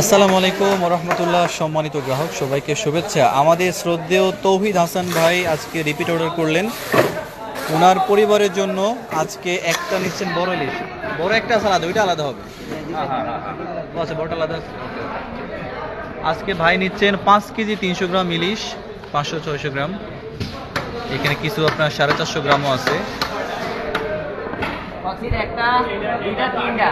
আসসালামু আলাইকুম রহমতুল্লাহ সম্মানিত গ্রাহক, সবাইকে শুভেচ্ছা। আমাদের শ্রদ্ধেয় তৌহিদ হাসান ভাই আজকে রিপিট অর্ডার করলেন। ওনার পরিবারের জন্য আজকে একটা নিচ্ছেন বড় ইলিশ। বড় একটা আছে আলাদা ওইটা আলাদা হবে। আচ্ছা বড়টা আলাদা আজকে ভাই নিচ্ছেন পাঁচ কেজি তিনশো গ্রাম ইলিশ, পাঁচশো, ছয়শো গ্রাম। এখানে কিছু আপনার সাড়ে চারশো গ্রামও আছে। একটা দুইটা তিনটা।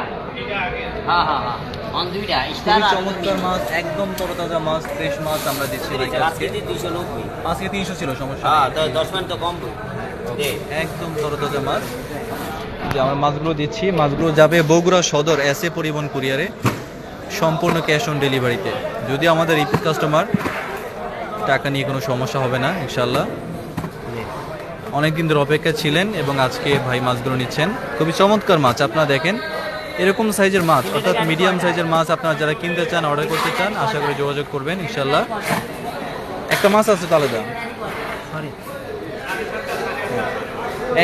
হ্যাঁ হ্যাঁ হ্যাঁ অন দুইটা। খুবই চমৎকার মাছ একদম তরতাজা মাছ ফ্রেশ মাছ আমরা দিচ্ছি আজকে দুইশো নব্বই। আজকে তিনশো ছিল সমস্যা হ্যাঁ দশ মিনিট তো কম। একদম তরতাজা মাছ। যে আমরা মাছগুলো দিচ্ছি মাছগুলো যাবে বগুড়া সদর এস এ পরিবহন কুরিয়ারে সম্পূর্ণ ক্যাশ অন ডেলিভারিতে যদি আমাদের রিপিট কাস্টমার টাকা নিয়ে কোনো সমস্যা হবে না ইনশাল্লাহ অনেক দিন ধরে অপেক্ষা ছিলেন এবং আজকে ভাই মাছগুলো নিচ্ছেন। খুবই চমৎকার মাছ আপনারা দেখেন। এরকম সাইজের মাছ অর্থাৎ মিডিয়াম সাইজের মাছ আপনারা যারা কিনতে চান অর্ডার করতে চান আশা করি যোগাযোগ করবেন ইনশাল্লাহ একটা মাছ আছে তাহলে দাম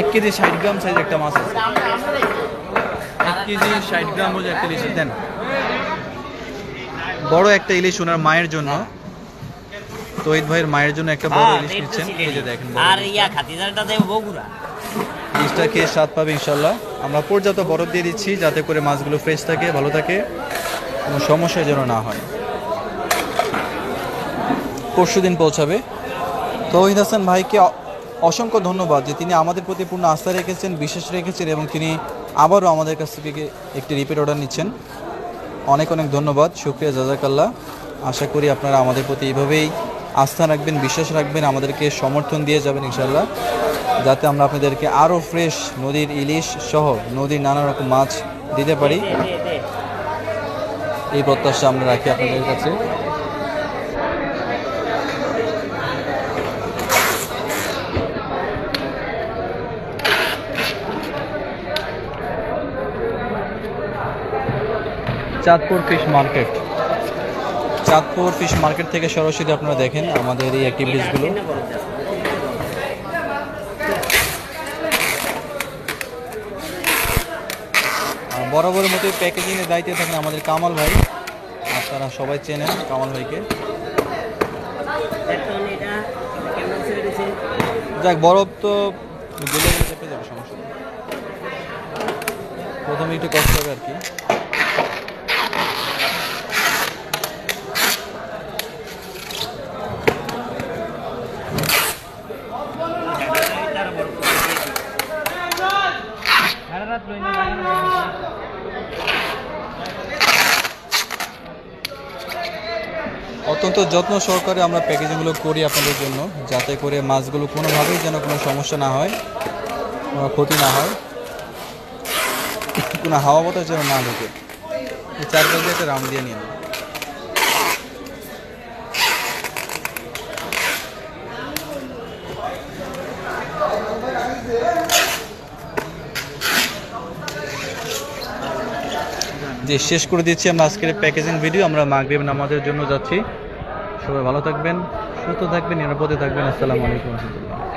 এক কেজি ষাট গ্রাম সাইজ একটা মাছ আছে। এক কেজি ষাট গ্রাম ওজন একটা ইলিশ দেন। বড় একটা ইলিশ ওনার মায়ের জন্য। তহিদ ভাইয়ের মায়ের জন্য একটা বড় ইলিশ নিচ্ছেন। এই যে দেখেন আর ইয়া খাতিদারটা দেব বগুড়া। ইলিশটা খেয়ে স্বাদ পাবে ইনশাল্লাহ? আমরা পর্যাপ্ত বরফ দিয়ে দিচ্ছি যাতে করে মাছগুলো ফ্রেশ থাকে ভালো থাকে কোনো সমস্যা যেন না হয়। পরশু দিন পৌঁছাবে। তৌহিদ হাসান ভাইকে অসংখ্য ধন্যবাদ যে তিনি আমাদের প্রতি পূর্ণ আস্থা রেখেছেন বিশেষ রেখেছেন এবং তিনি আবারও আমাদের কাছ থেকে একটি রিপিট অর্ডার নিচ্ছেন। অনেক অনেক ধন্যবাদ। শুক্রিয়া জাজাকাল্লাহ। আশা করি আপনারা আমাদের প্রতি এইভাবেই আস্থা রাখবেন, বিশ্বাস রাখবেন, আমাদেরকে সমর্থন দিয়ে যাবেন ইনশাল্লাহ যাতে আমরা আপনাদেরকে আরও ফ্রেশ নদীর ইলিশ সহ নদীর নানা রকম মাছ দিতে পারি। এই প্রত্যাশা আমরা রাখি আপনাদের কাছে। Chandpur fish market. Chandpur fish market থেকে সরাসরি আপনারা দেখেন আমাদের এই অ্যাক্টিভিটিসগুলো বরাবরের মতো প্যাকেজিংয়ের দায়িত্বে থাকেন আমাদের কামাল ভাই। আপনারা সবাই চেনেন কামাল ভাইকে। যাক, বরফ তো গেলে চেপে যাবে, সমস্যা প্রথমে একটু কষ্ট হবে আর কি। অত্যন্ত যত্ন সহকারে আমরা প্যাকেজিংগুলো করি আপনাদের জন্য, যাতে করে মাছগুলো কোনোভাবেই যেন কোনো সমস্যা না হয়, কোনো ক্ষতি না হয়, কোনো হাওয়া বাতাস যেন না ঢুকে। এই চারপাশে একটা রাউন্ড দিয়ে নিন। যে শেষ করে দিচ্ছি আমরা আজকের প্যাকেজিং ভিডিও আমরা মাগরীব নামাজের জন্য যাচ্ছি। সবাই ভালো থাকবেন, সুস্থ থাকবেন, নিরাপদে থাকবেন। আসসালামু আলাইকুম রহমতুল্লাহ।